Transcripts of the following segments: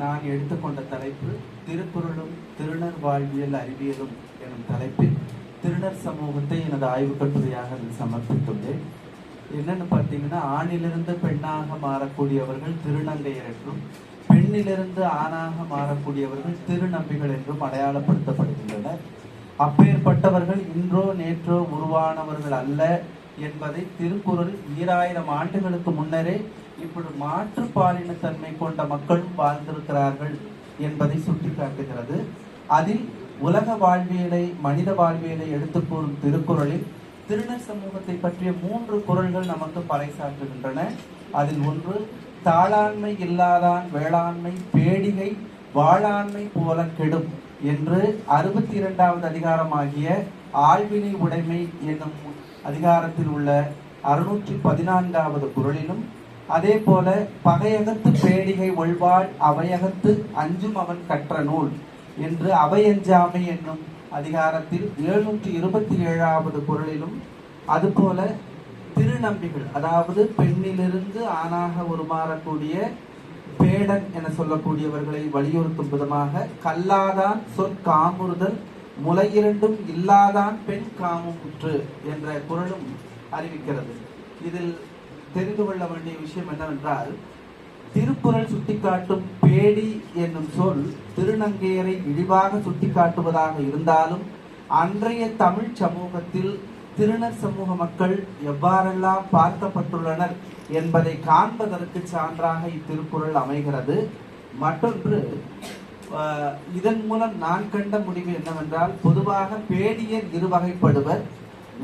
நான் எடுத்துக்கொண்ட தலைப்பு திருக்குறளும் திருநர் வாழ்வியல் அறிவியலும் எனும் தலைப்பில் திருநர் சமூகத்தை எனது ஆய்வுக் கட்டுரையாக அதில் சமர்ப்பித்துள்ளேன். என்னன்னு பார்த்தீங்கன்னா ஆணிலிருந்து பெண்ணாக மாறக்கூடியவர்கள் திருநங்கையர் என்றும் பெண்ணிலிருந்து ஆணாக மாறக்கூடியவர்கள் திருநம்பிகள் என்றும் அடையாளப்படுத்தப்படுகின்றனர். அப்பேற்பட்டவர்கள் இன்றோ நேற்றோ உருவானவர்கள் அல்ல என்பதை திருக்குறள் ஈராயிரம் ஆண்டுகளுக்கு முன்னரே இப்படி மாற்று பாலினத்தன்மை கொண்ட மக்களும் வாழ்ந்திருக்கிறார்கள் என்பதை சுட்டிக்காட்டுகிறது. அதில் உலக வாழ்வியலை மனித வாழ்வியலை எடுத்துக்கூறும் திருக்குறளில் திருநர் சமூகத்தை பற்றிய மூன்று குரல்கள் நமக்கு பறைசாற்றுகின்றன. அதில் ஒன்று தாளாண்மை இல்லாதான் வேளாண்மை பேடிகை வாழாண்மை போல கெடும். என்று அறுபத்தி இரண்டாவது அதிகாரமாகிய ஆழ்வினை உடைமை என்னும் அதிகாரத்தில் உள்ள அறுநூற்றி பதினான்காவது குரலிலும் அதே போல பகையகத்து பேடிகை ஒழ்வாள் அவையகத்து அஞ்சும் அவன் கற்ற நூல் என்று அவையஞ்சாமை என்னும் அதிகாரத்தில் எழுநூற்றி இருபத்தி ஏழாவது குரலிலும் அதுபோல திருநம்பிகள் அதாவது பெண்ணிலிருந்து ஆணாக உருமாறக்கூடிய பேடன் என சொல்லக்கூடியவர்களை வலியுறுத்தும் விதமாக கல்லாதான் சொற்காமுறுதல் முளையிரண்டும் இல்லாதான் பெண் காமுற்று என்ற குரலும் அறிவிக்கிறது. இதில் தெரிந்து கொள்ள வேண்டிய விஷயம் என்னவென்றால் திருக்குறள் சுட்டிக்காட்டும் பேடி என்னும் சொல் திருநங்கையரை இழிவாக சுட்டிக்காட்டுவதாக இருந்தாலும் அன்றைய தமிழ் சமூகத்தில் திருநர் சமூக மக்கள் எவ்வாறெல்லாம் பார்க்கப்பட்டுள்ளனர் என்பதை காண்பதற்கு சான்றாக இத்திருக்குறள் அமைகிறது. மற்றொன்று இதன் மூலம் நான் கண்ட முடிவு என்னவென்றால் பொதுவாக பேடியர் இருவகைப்படுவர்.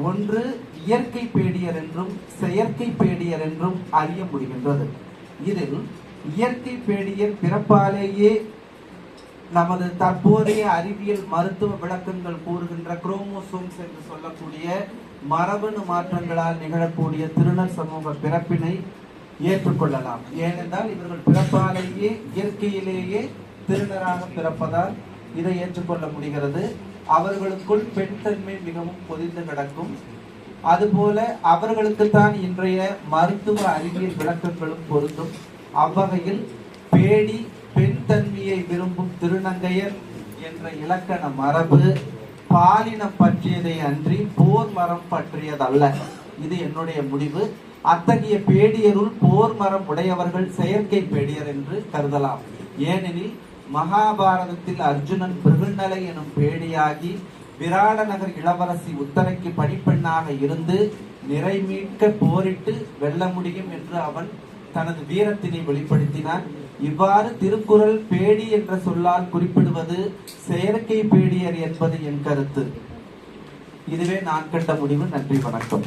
ஒன்று இயற்கை பேடியர் என்றும் செயற்கை பேடியர் என்றும் அறிய முடிகின்றது. இதில் இயற்கை பேடியர் பிறப்பாலேயே நமது தற்போதைய அறிவியல் மருத்துவ விளக்கங்கள் கூறுகின்ற குரோமோசோம்ஸ் என்று சொல்லக்கூடிய மரபணு மாற்றங்களால் நிகழக்கூடிய திருநர் சமூக பிறப்பினை ஏற்றுக்கொள்ளலாம். ஏனென்றால் இவர்கள் பிறப்பாலேயே இயற்கையிலேயே திருநராக பிறப்பதால் இதை ஏற்றுக்கொள்ள முடிகிறது. அவர்களுக்குள் பெண்தன்மை மிகவும் பொதிந்து கிடக்கும். அதுபோல அவர்களுக்குத்தான் இன்றைய மருத்துவ அறிவியல் விளக்கங்களும் பொருந்தும். அவ்வகையில் பேடி தனித்தன்மையை விரும்பும் திருநங்கையர் என்ற இலக்கண மரபு பாலினம் பற்றியதை அன்றி போர் மரம் பற்றியதல்ல. இது என்னுடைய முடிவு. அத்தகைய பேடியருள் போர் மரம் உடையவர்கள் செயற்கை பேடியர் என்று கருதலாம். ஏனெனில் மகாபாரதத்தில் அர்ஜுனன் பிருகுநலை எனும் பேடியாகி விராட நகர் இளவரசி உத்தரைக்கு பணிப்பெண்ணாக இருந்து நிறைமீட்க போரிட்டு வெல்ல முடியும் என்று அவன் தனது வீரத்தினை வெளிப்படுத்தினார். இவ்வாறு திருக்குறள் பேடி என்ற சொல்லால் குறிப்பிடுவது செயற்கை பேடியர் என்பது என் கருத்து. இதுவே நான் கண்ட முடிவு. நன்றி வணக்கம்.